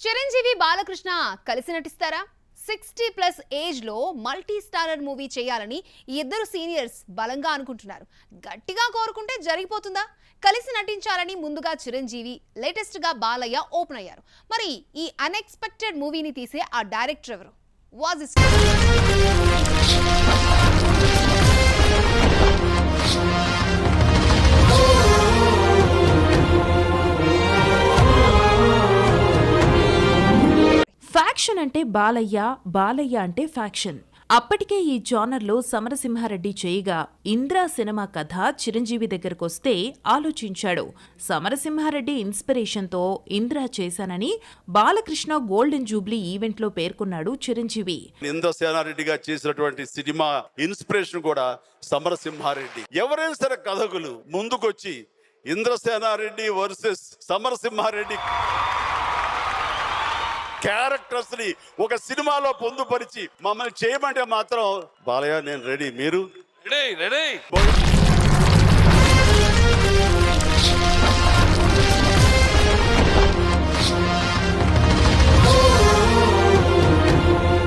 చిరంజీవి బాలకృష్ణ కలిసి నటిస్తారా? Sixty plus ఏజ్లో మల్టీ స్టారర్ మూవీ చేయాలని ఇద్దరు సీనియర్స్ బలంగా అనుకుంటున్నారు. గట్టిగా కోరుకుంటే జరిగిపోతుందా? కలిసి నటించాలని ముందుగా చిరంజీవి లేటెస్ట్గా బాలయ్య ఓపెన్ అయ్యారు. మరి ఈ అన్ఎక్స్పెక్టెడ్ మూవీని తీసే ఆ డైరెక్టర్ ఎవరు? వాజ్ ఇస్ ఫ్యాక్షన్ అంటే బాలయ్య బాలయ్య అంటే ఫ్యాక్షన్ అప్పటికే ఈ జానర్లో సమరసింహారెడ్డి చేయగా ఇంద్రా సినిమా కథ చిరంజీవి దగ్గరకొస్తే ఆలోచించాడు. సమరసింహారెడ్డి ఇన్స్పిరేషన్తో ఇంద్రా చేశానని బాలకృష్ణ గోల్డెన్ జూబ్లీ ఈవెంట్లో పేర్కొన్నాడు చిరంజీవి. ఇంద్రసేనారెడ్డిగా చేసినటువంటి సినిమా ఇన్స్పిరేషన్ కూడా సమరసింహారెడ్డి. ఎవరైనా సరే కథకులు ముందుకొచ్చి ఇంద్రసేనారెడ్డి వర్సెస్ సమరసింహారెడ్డి క్యారెక్టర్స్ని ఒక సినిమాలో పొందుపరిచి మమ్మల్ని చేయమంటే మాత్రం బాలయ్య నేను రెడీ. మీరు? Ready ready.